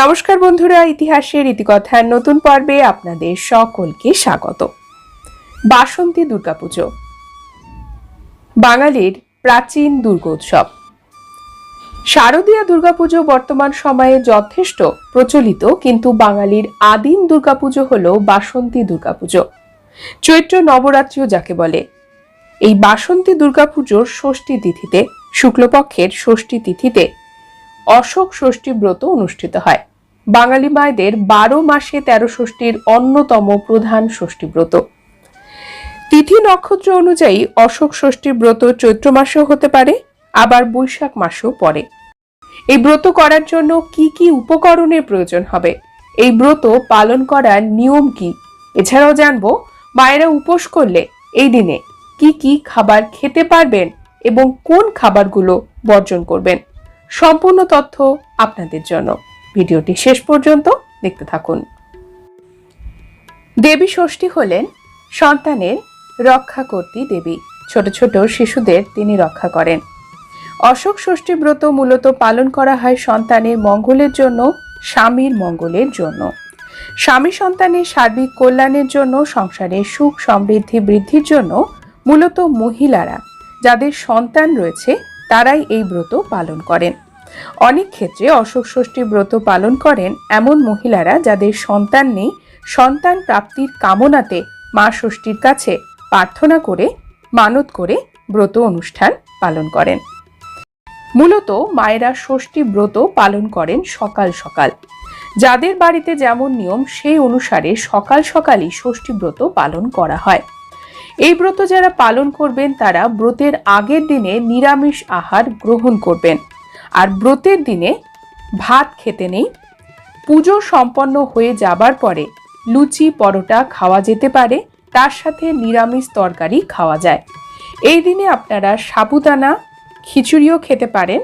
নমস্কার বন্ধুরা, ইতিহাসের ইতিকথার নতুন পর্বে আপনাদের সকলকে স্বাগত। বাসন্তী দুর্গাপুজো, বাঙালির প্রাচীন দুর্গোৎসব। শারদীয় দুর্গাপুজো বর্তমান সময়ে যথেষ্ট প্রচলিত, কিন্তু বাঙালির আদিম দুর্গাপুজো হল বাসন্তী দুর্গাপুজো। চৈত্র নবরাত্রিও যাকে বলে। এই বাসন্তী দুর্গাপুজোর ষষ্ঠী তিথিতে, শুক্লপক্ষের ষষ্ঠী তিথিতে অশোক ষষ্ঠী ব্রত অনুষ্ঠিত হয়। বাঙালি মায়েদের বারো মাসে তেরো ষষ্ঠীর অন্যতম প্রধান ষষ্ঠী ব্রত। তিথি নক্ষত্র অনুযায়ী অশোক ষষ্ঠী ব্রত চৈত্র মাসেও হতে পারে, আবার বৈশাখ মাসেও পড়ে। এই ব্রত করার জন্য কি কি উপকরণের প্রয়োজন হবে? এই ব্রত পালন করার নিয়ম কি? এছাড়াও জানব, মায়েরা উপোস করলে এই দিনে কি কি খাবার খেতে পারবেন এবং কোন খাবারগুলো বর্জন করবেন। সম্পূর্ণ তথ্য আপনাদের জন্য। ভিডিওটি শেষ পর্যন্ত দেখতে থাকুন। দেবী ষষ্ঠী হলেন সন্তানের রক্ষাকর্তী দেবী। ছোট ছোট শিশুদের তিনি রক্ষা করেন। অশোক ষষ্ঠী ব্রত মূলত পালন করা হয় সন্তানের মঙ্গলের জন্য, স্বামীর মঙ্গলের জন্য। স্বামী সন্তানের সার্বিক কল্যাণের জন্য, সংসারে সুখ সমৃদ্ধি বৃদ্ধির জন্য মূলত মহিলারা, যাদের সন্তান রয়েছে তারাই এই ব্রত পালন করেন। অনেক ক্ষেত্রে অশোক ষষ্ঠী ব্রত পালন করেন এমন মহিলারা যাদের সন্তান নেই, সন্তান প্রাপ্তির কামনাতে মা ষষ্ঠীর কাছে প্রার্থনা করে, মানত করে ব্রত অনুষ্ঠান পালন করেন। মূলত মায়েরা ষষ্ঠী ব্রত পালন করেন সকাল সকাল। যাদের বাড়িতে যেমন নিয়ম, সেই অনুসারে সকাল সকালই ষষ্ঠী ব্রত পালন করা হয়। এই ব্রত যারা পালন করবেন, তারা ব্রতের আগের দিনে নিরামিষ আহার গ্রহণ করবেন। আর ব্রতের দিনে ভাত খেতে নেই। পুজো সম্পন্ন হয়ে যাবার পরে লুচি, পরোটা খাওয়া যেতে পারে, তার সাথে নিরামিষ তরকারি খাওয়া যায়। এই দিনে আপনারা সাবুদানা, খিচুড়িও খেতে পারেন।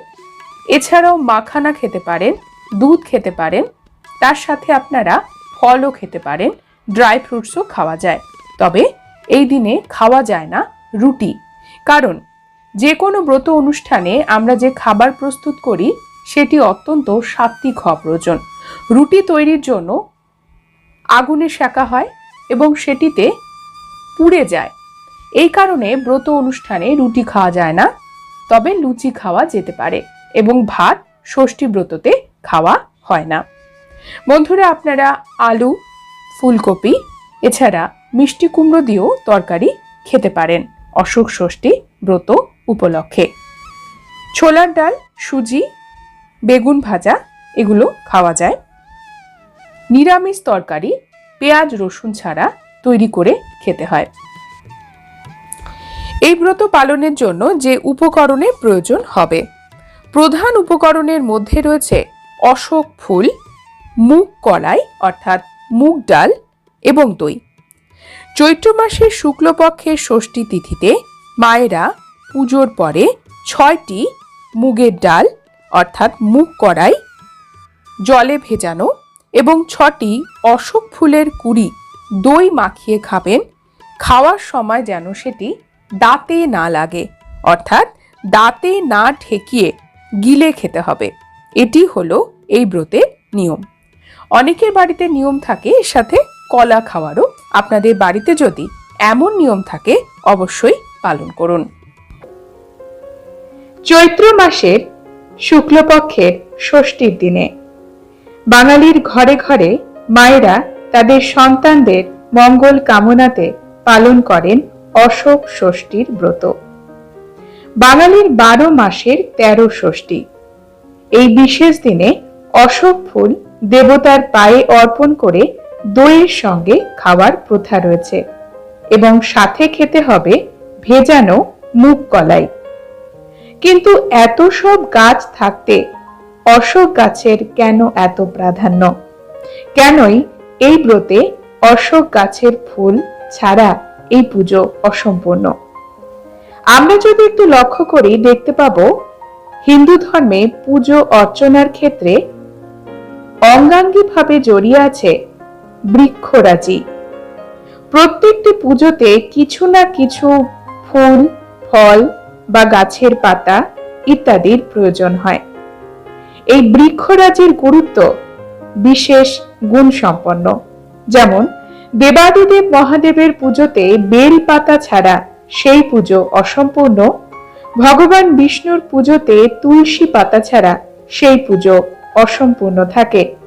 এছাড়াও মাখানা খেতে পারেন, দুধ খেতে পারেন, তার সাথে আপনারা ফলও খেতে পারেন, ড্রাই ফ্রুটসও খাওয়া যায়। তবে এই দিনে খাওয়া যায় না, রুটি। কারণ যে কোনো ব্রত অনুষ্ঠানে আমরা যে খাবার প্রস্তুত করি, সেটি অত্যন্ত সাত্বিক হওয়া প্রয়োজন। রুটি তৈরির জন্য আগুনে সেকা হয় এবং সেটিতে পুড়ে যায়। এই কারণে ব্রত অনুষ্ঠানে রুটি খাওয়া যায় না, তবে লুচি খাওয়া যেতে পারে এবং ভাত ষষ্ঠী ব্রততে খাওয়া হয় না। বন্ধুরা, আপনারা আলু, ফুলকপি, এছাড়া মিষ্টি কুমড়ো দিয়েও তরকারি খেতে পারেন। অশোক ষষ্ঠী ব্রত উপলক্ষে। ছোলার ডাল, সুজি, বেগুন ভাজা, এগুলো খাওয়া যায়। নিরামিষ তরকারি, পেঁয়াজ, রসুন ছাড়া তৈরি করে খেতে হয়। এই ব্রত পালনের জন্য যে উপকরণের প্রয়োজন হবে। প্রধান উপকরণের মধ্যে রয়েছে অশোক ফুল, মুগ কলাই, অর্থাৎ মুগ ডাল এবং দই। চৈত্র মাসের শুক্লপক্ষের ষষ্ঠী তিথিতে মায়েরা পুজোর পরে ছয়টি মুগের ডাল, অর্থাৎ মুগ কড়াই, জলে ভেজানো এবং ছটি অশোক ফুলের কুড়ি দই মাখিয়ে খাবেন। খাওয়ার সময় যেন সেটি দাঁতে না লাগে, অর্থাৎ দাঁতে না ঠেকিয়ে গিলে খেতে হবে। এটি হলো এই ব্রতের নিয়ম। অনেকের বাড়িতে নিয়ম থাকে, এর সাথে কলা খাওয়ারও আপনাদের বাড়িতে যদি এমন নিয়ম থাকে, অবশ্যই পালন করুন। চৈত্র মাসের শুক্লপক্ষের ষষ্ঠীর দিনে বাঙালির ঘরে ঘরে মায়েরা তাদের সন্তানদের মঙ্গল কামনাতে পালন করেন অশোক ষষ্ঠীর ব্রত। বাঙালির বারো মাসের তেরো ষষ্ঠী। এই বিশেষ দিনে অশোক ফুল দেবতার পায়ে অর্পণ করে দইয়ের সঙ্গে খাওয়ার প্রথা রয়েছে এবং সাথে খেতে হবে ভেজানো মুগ কলাই। কিন্তু এত সব গাছ থাকতে অশোক গাছের কেন এত প্রাধান্য? কেনই এই ব্রতে অশোক গাছের ফুল ছাড়া এই পুজো অসম্পূর্ণ? আমরা যদি একটু লক্ষ্য করি, দেখতে পাবো হিন্দু ধর্মে পুজো অর্চনার ক্ষেত্রে অঙ্গাঙ্গিভাবে জড়িয়ে আছে বৃক্ষরাজি। প্রত্যেকটি পুজোতে কিছু না কিছু ফুল, ফল বা গাছের পাতা ইত্যাদির প্রয়োজন হয়। এই বৃক্ষরাজির গুরুত্ব বিশেষ গুণ সম্পন্ন যেমন, দেবাদিদেব মহাদেবের পুজোতে বেল পাতা ছাড়া সেই পুজো অসম্পূর্ণ। ভগবান বিষ্ণুর পুজোতে তুলসী পাতা ছাড়া সেই পুজো অসম্পূর্ণ থাকে।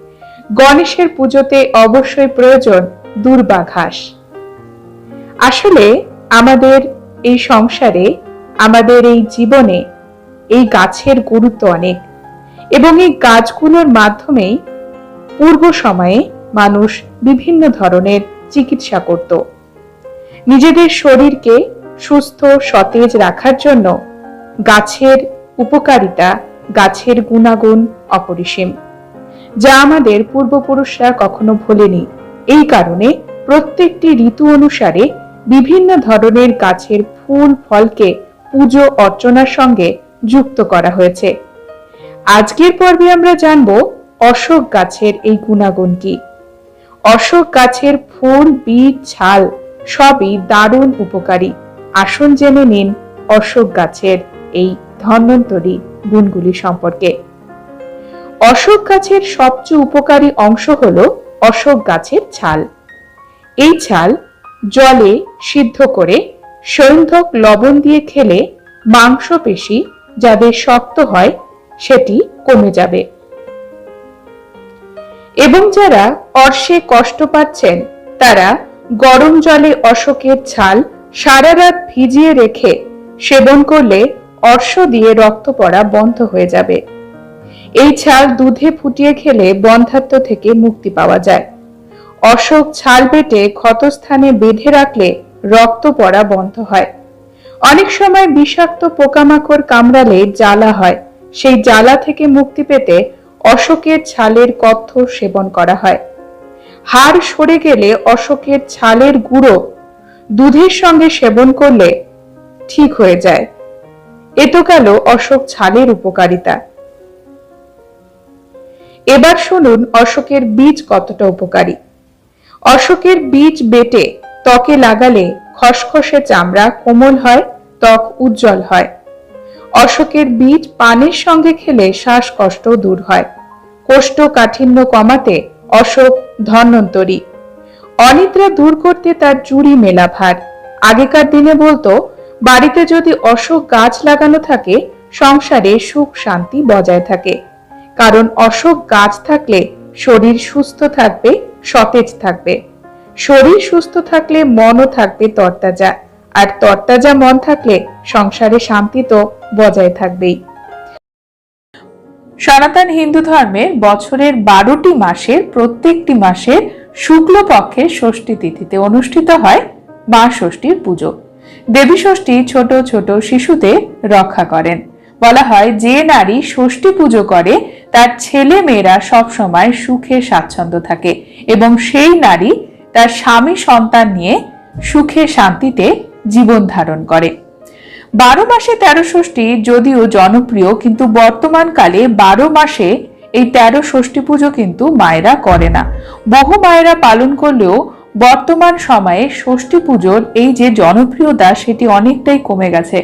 গণেশের পুজোতে অবশ্যই প্রয়োজন দুর্বা ঘাস। আসলে আমাদের এই সংসারে, আমাদের এই জীবনে এই গাছের গুরুত্ব অনেক এবং এই গাছগুলোর মাধ্যমেই পূর্ব সময়ে মানুষ বিভিন্ন ধরনের চিকিৎসা করত। নিজেদের শরীরকে সুস্থ, সতেজ রাখার জন্য গাছের উপকারিতা, গাছের গুণাগুণ অপরিসীম। যা আমাদের পূর্বপুরুষরা কখনো ভোলেনি। এই কারণে প্রত্যেকটি ঋতু অনুসারে বিভিন্ন ধরনের গাছের ফুল, ফলকে পুজো, অর্চনার সঙ্গে যুক্ত করা হয়েছে। আজকের পর্বে আমরা জানব অশোক গাছের এই গুণাগুণ কি। অশোক গাছের ফুল, বীজ ছাল সবই দারুণ উপকারী। আসুন জেনে নিন অশোক গাছের এই ধন্বন্তরী গুণগুলি সম্পর্কে। অশোক গাছের সবচেয়ে উপকারী অংশ হল অশোক গাছের ছাল। এই ছাল জলে সিদ্ধ করে সৈন্ধক লবণ দিয়ে খেলে মাংসপেশি যাদের শক্ত হয় সেটি কমে যাবে। এবং যারা অর্শে কষ্ট পাচ্ছেন, তারা গরম জলে অশোকের ছাল সারা রাত ভিজিয়ে রেখে সেবন করলে অর্শ দিয়ে রক্ত পড়া বন্ধ হয়ে যাবে। এই ছাল দুধে ফুটিয়ে খেলে বন্ধাত্ম থেকে মুক্তি পাওয়া যায়। অশোক ছাল বেটে ক্ষতস্থানে বেঁধে রাখলে রক্ত পড়া বন্ধ হয়। অনেক সময় বিষাক্ত পোকামাকড় কামড়ালে জ্বালা হয়। সেই জ্বালা থেকে মুক্তি পেতে অশোকের ছালের কথ্য সেবন করা হয়। হাড় সরে গেলে অশোকের ছালের গুঁড়ো দুধের সঙ্গে সেবন করলে ঠিক হয়ে যায়। এ তো গেল অশোক ছালের উপকারিতা। এবার শুনুন অশোকের বীজ কতটা উপকারী। অশোকের বীজ বেটে ত্বকে লাগালে খসখসে চামড়া কোমল হয়, ত্বক উজ্জ্বল হয়। অশোকের বীজ পানের সঙ্গে খেলে শ্বাসকষ্ট দূর হয়। কোষ্ঠকাঠিন্য কমাতে অশোক ধন্বন্তরী। অনিদ্রা দূর করতে তার চুরি মেলা ভার। আগেকার দিনে বলতো, বাড়িতে যদি অশোক গাছ লাগানো থাকে, সংসারে সুখ শান্তি বজায় থাকে। কারণ অশোক গাছ থাকলে শরীর সুস্থ থাকবে, সতেজ থাকবে। শরীর সুস্থ থাকলে মনও থাকবে তরতাজা, আর তরতাজা মন থাকলে সংসারে শান্তি তো বজায় থাকবেই। সনাতন হিন্দু ধর্মের বছরের বারোটি মাসের প্রত্যেকটি মাসের শুক্লপক্ষের ষষ্ঠী তিথিতে অনুষ্ঠিত হয় মা ষষ্ঠীর পুজো। দেবী ষষ্ঠী ছোট ছোট শিশুদের রক্ষা করেন। বলা হয়, যে নারী ষষ্ঠী পুজো করে, তার ছেলে মেয়েরা সবসময় সুখে স্বাচ্ছন্দ্য থাকে এবং সেই নারী তার স্বামী সন্তান নিয়ে সুখে শান্তিতে জীবন ধারণ করে। বারো মাসে তেরো ষষ্ঠী যদিও জনপ্রিয়, কিন্তু বর্তমানকালে বারো মাসে এই তেরো ষষ্ঠী পুজো কিন্তু মায়েরা করে না। বহু মায়েরা পালন করলেও বর্তমান সময়ে ষষ্ঠী পুজোর এই যে জনপ্রিয়তা, সেটি অনেকটাই কমে গেছে।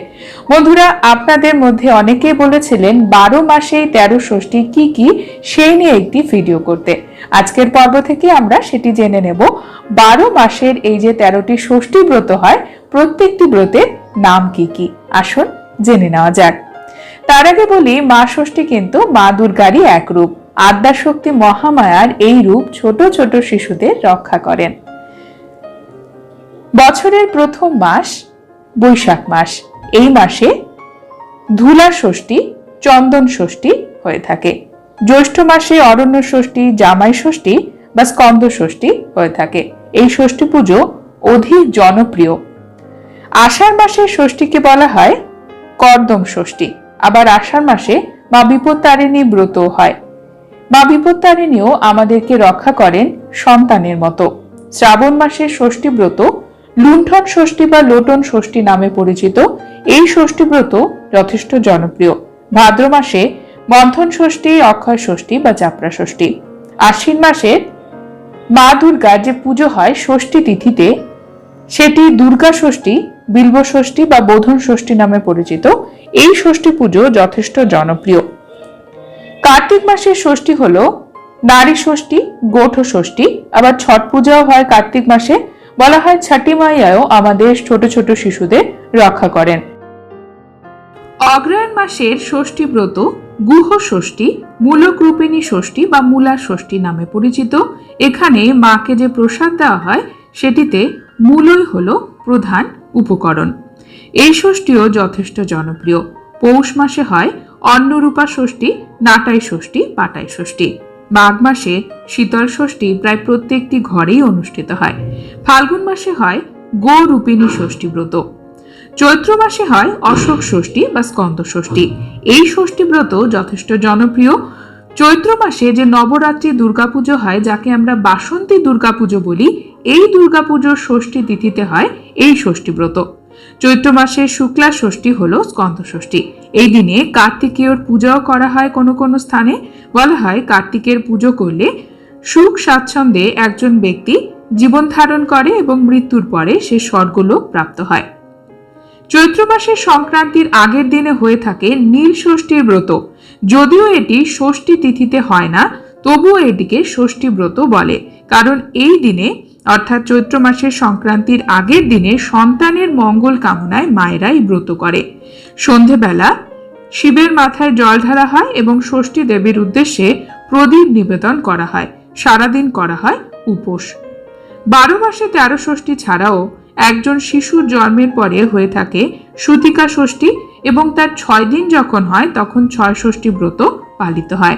বন্ধুরা, আপনাদের মধ্যে অনেকেই বলেছিলেন, বারো মাসেই তেরো ষষ্ঠী কি কি, সেই নিয়ে একটি ভিডিও করতে। আজকের পর্ব থেকে আমরা সেটি জেনে নেব। বারো মাসের এই যে তেরোটি ষষ্ঠী ব্রত হয়, প্রত্যেকটি ব্রতের নাম কি কি? আসুন জেনে নেওয়া যাক। তার আগে বলি, মা ষষ্ঠী কিন্তু মা দুর্গারই এক রূপ আদ্যাশক্তি মহামায়ার এই রূপ ছোট ছোট শিশুদের রক্ষা করেন। বছরের প্রথম মাস, বৈশাখ মাস। এই মাসে ধুলা ষষ্ঠী, চন্দন ষষ্ঠী হয়ে থাকে। জ্যৈষ্ঠ মাসে অরণ্য ষষ্ঠী, জামাই ষষ্ঠী বা স্কন্দ ষষ্ঠী হয়ে থাকে। এই ষষ্ঠী পুজো অধিক জনপ্রিয়। আষাঢ় মাসে ষষ্ঠীকে বলা হয় কর্দম ষষ্ঠী। আবার আষাঢ় মাসে মা বিপত্তারিণী ব্রত হয়। মা বিপত্তারিণীও আমাদেরকে রক্ষা করেন সন্তানের মতো। শ্রাবণ মাসের ষষ্ঠী ব্রত লুণ্ঠন ষষ্ঠী বা লোটন ষষ্ঠী নামে পরিচিত, এই ষষ্ঠী ব্রত যথেষ্ট জনপ্রিয়। ভাদ্র মাসে মন্থন ষষ্ঠী, অক্ষয় ষষ্ঠী বা চাপড়া ষষ্ঠী। আশ্বিন মাসে মা দুর্গার যে পুজো হয় ষষ্ঠী তিথিতে, সেটি দুর্গা ষষ্ঠী, বিল্ব ষষ্ঠী বা বোধন ষষ্ঠী নামে পরিচিত। এই ষষ্ঠী পুজো যথেষ্ট জনপ্রিয়। কার্তিক মাসের ষষ্ঠী হল নারী ষষ্ঠী, গোঠ ষষ্ঠী। আবার ছট পূজাও হয় কার্তিক মাসে। বলা হয় ছাটি মাইয়াও আমাদের ছোট ছোট শিশুদের রক্ষা করেন। অগ্রহায়ণ মাসের ষষ্ঠী ব্রত গুহ ষষ্ঠী মূলক রূপিণী ষষ্ঠী বা মূলা ষষ্ঠী নামে পরিচিত। এখানে মাকে যে প্রসাদ দেওয়া হয়, সেটিতে মূলই হল প্রধান উপকরণ। এই ষষ্ঠীও যথেষ্ট জনপ্রিয়। পৌষ মাসে হয় অন্নরূপা ষষ্ঠী, নাটাই ষষ্ঠী, পাটাই ষষ্ঠী। মাঘ মাসে শীতল ষষ্ঠী প্রায় প্রত্যেকটি ঘরেই অনুষ্ঠিত হয়। ফাল্গুন মাসে হয় গৌরূপিণী ষষ্ঠী ব্রত। চৈত্র মাসে হয় অশোক ষষ্ঠী বা স্কন্দ ষষ্ঠী। এই ষষ্ঠী ব্রত যথেষ্ট জনপ্রিয়। চৈত্র মাসে যে নবরাত্রি দুর্গাপুজো হয়, যাকে আমরা বাসন্তী দুর্গাপুজো বলি, এই দুর্গাপুজোর ষষ্ঠী তিথিতে হয় এই ষষ্ঠী ব্রত। চৈত্র মাসে শুক্লা ষষ্ঠী হলো স্কন্দ ষষ্ঠী। এই দিনে কার্তিকেয়র পূজাও করা হয় কোনো কোনো স্থানে। বলা হয় কার্তিকের পুজো করলে সুখ স্বাচ্ছন্দ্যে একজন ব্যক্তি জীবন ধারণ করে এবং মৃত্যুর পরে সে স্বর্গলোক প্রাপ্ত হয়। চৈত্র মাসের সংক্রান্তির আগের দিনে হয়ে থাকে নীল ষষ্ঠীর ব্রত। যদিও এটি ষষ্ঠী তিথিতে হয় না, তবুও এটিকে ষষ্ঠী ব্রত বলে। কারণ এই দিনে অর্থাৎ চৈত্র মাসের সংক্রান্তির আগের দিনে সন্তানের মঙ্গল কামনায় মায়েরা এই ব্রত করে। সন্ধেবেলা শিবের মাথায় জল ঢালা হয় এবং ষষ্ঠী দেবীর উদ্দেশ্যে প্রদীপ নিবেদন করা হয়। সারাদিন করা হয় উপোস। বারো মাসে তেরো ষষ্ঠী ছাড়াও একজন শিশুর জন্মের পরে হয়ে থাকে সুতিকা ষষ্ঠী এবং তার ছয় দিন যখন হয় তখন ছয় ষষ্ঠী ব্রত পালিত হয়।